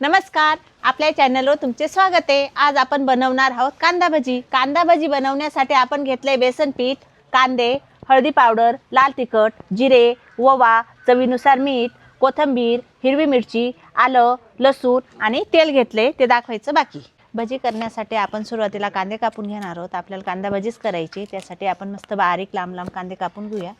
नमस्कार आपल्या चॅनलवर तुमचे स्वागत आहे. आज आपण बनवणार आहोत कांदा भजी. कांदा भजी बनवण्यासाठी आपण घेतले बेसन पीठ कांदे हळदी पावडर लाल तिखट जिरे ओवा चवीनुसार मीठ कोथिंबीर हिरवी मिरची आलं लसूण आणि तेल घेतले ते दाखवायचं बाकी. भजी करण्यासाठी आपण सुरुवातीला कांदे कापून घेणार आहोत. आपल्याला कांदा भजीच करायची त्यासाठी आपण मस्त बारीक लांब लांब कांदे कापून घेऊया.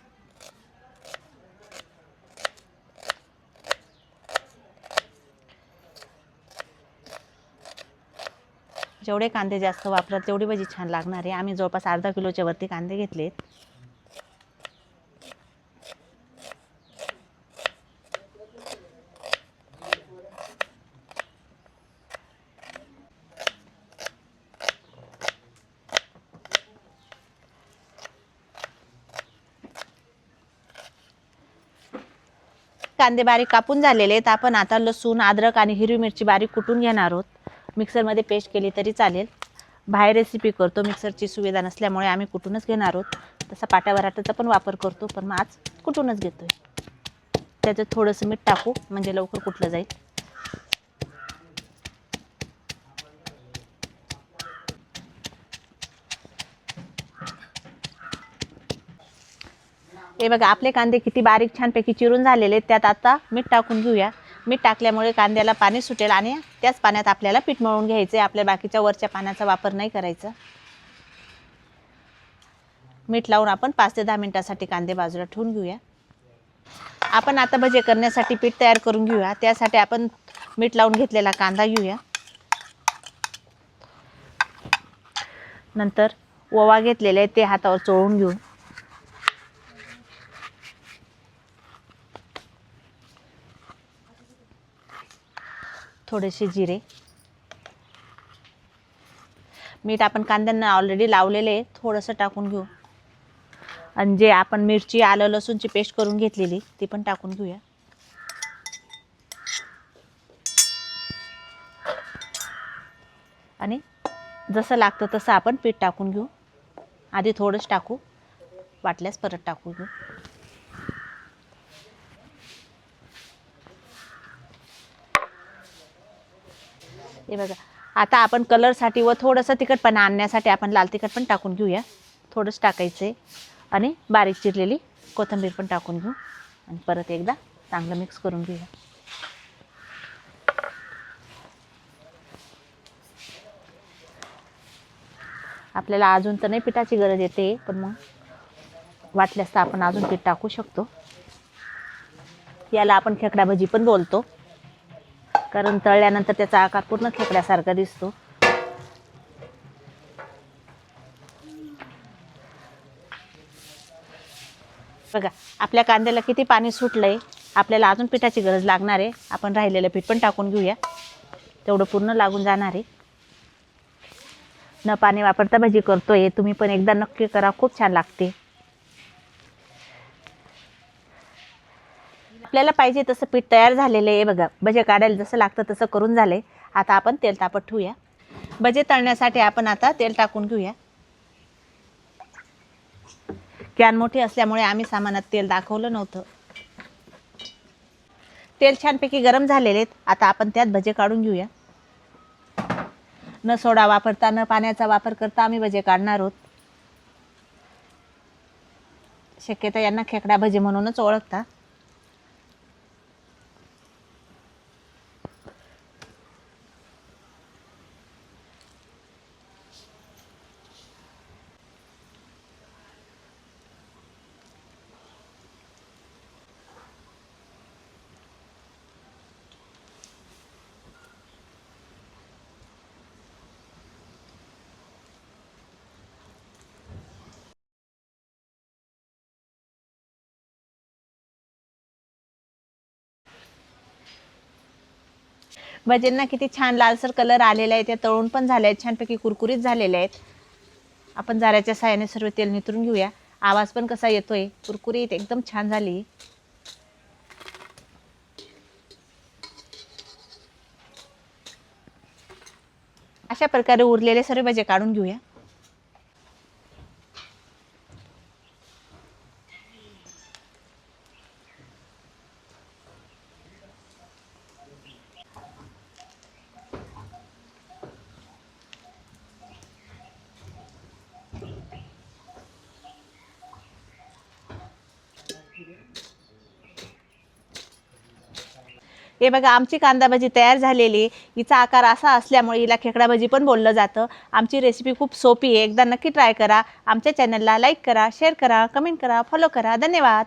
जेवढे कांदे जास्त वापरत तेवढी भजी छान लागणार आहे. आम्ही जवळपास अर्धा किलोच्या वरती कांदे घेतलेत. कांदे बारीक कापून झालेले आहेत. आपण आता लसूण अद्रक आणि हिरवी मिरची बारीक कुटून घेणार आहोत. मिक्सरमध्ये पेस्ट केली तरी चालेल. बाहेर रेसिपी करतो मिक्सरची सुविधा नसल्यामुळे आम्ही कुठूनच घेणार आहोत. तसा पाट्या बराटाचा पण वापर करतो पण मग आज कुठूनच घेतो आहे त्याचं थोडंसं मीठ टाकू म्हणजे लवकर कुठलं जाईल. हे बघा आपले कांदे किती बारीक छानपैकी चिरून झालेले आहेत. त्यात आता मीठ टाकून घेऊया. मीठ टाकल्यामुळे कांद्याला पाणी सुटेल आणि त्याच पाण्यात आपल्याला पीठ मळून घ्यायचं. आहे आपल्या बाकीच्या वरच्या पाण्याचा वापर नाही करायचा. मीठ लावून आपण पाच ते दहा मिनटासाठी कांदे बाजूला ठेवून घेऊया. आपण आता भजे करण्यासाठी पीठ तयार करून घेऊया. त्यासाठी आपण मीठ लावून घेतलेला कांदा घेऊया. नंतर ओवा घेतलेले आहे ते हातावर चोळून घेऊ. थोडेसे जिरे. मीठ आपण कांद्यांना ऑलरेडी लावलेले आहे. थोडंसं टाकून घेऊ. आणि जे आपण मिरची आलं लसूणची पेस्ट करून घेतलेली ती पण टाकून घेऊया. आणि जसं लागतं तसं आपण पीठ टाकून घेऊ. आधी थोडंच टाकू. वाटल्यास परत टाकू घेऊ. हे बघा. आता आपण कलरसाठी व थोडंसं तिखटपणा आणण्यासाठी आपण लाल तिखट पण टाकून घेऊया. थोडंच टाकायचं आहे. आणि बारीक चिरलेली कोथिंबीर पण टाकून घेऊ. आणि परत एकदा चांगलं मिक्स करून घेऊया. आपल्याला अजून तर नाही पिठाची गरज येते पण मग वाटल्यास तर आपण अजून पीठ टाकू शकतो. याला आपण खेकडा भजी पण बोलतो. कारण तळल्यानंतर त्याचा आकार पूर्ण खेकड्यासारखा दिसतो. बघा आपल्या कांद्याला किती पाणी सुटलंय आपल्याला अजून पिठाची गरज लागणार आहे. आपण राहिलेलं पीठ पण टाकून घेऊया. तेवढं पूर्ण लागून जाणार आहे. न पाणी वापरता भजी करतोय तुम्ही पण एकदा नक्की करा खूप छान लागते. आपल्याला पाहिजे तसं पीठ तयार झालेलं आहे बघा. भजे काढायला जसं लागतं तसं करून झाले आता आपण तेल तापत ठेवूया. भजे तळण्यासाठी आपण आता तेल टाकून घेऊया. कॅन मोठी असल्यामुळे आम्ही सामानात तेल दाखवलं नव्हतं. तेल छानपैकी गरम झालेले आहेत. आता आपण त्यात भजे काढून घेऊया. न सोडा वापरता न पाण्याचा वापर करता आम्ही भजे काढणार आहोत. शक्यता यांना खेकडा भजे म्हणूनच ओळखता. भजींना किती छान लालसर कलर आलेला आहे त्या तळून पण झाले आहेत छानपैकी कुरकुरीत झालेले आहेत. आपण जाऱ्याच्या साह्याने सर्व तेल नितरून घेऊया. आवाज पण कसा येतोय? कुरकुरीत एकदम छान झाली. अशा प्रकारे उरलेले सर्व भजे काढून घेऊया. हे बघा आमची कांदा भाजी तयार झालेली. हिचा आकार असा असल्यामुळे हिला खेकडा भाजी पण बोललं जातं. आमची रेसिपी खूप सोपी आहे. एकदा नक्की ट्राय करा. आमच्या चॅनलला लाईक करा शेअर करा कमेंट करा फॉलो करा. धन्यवाद.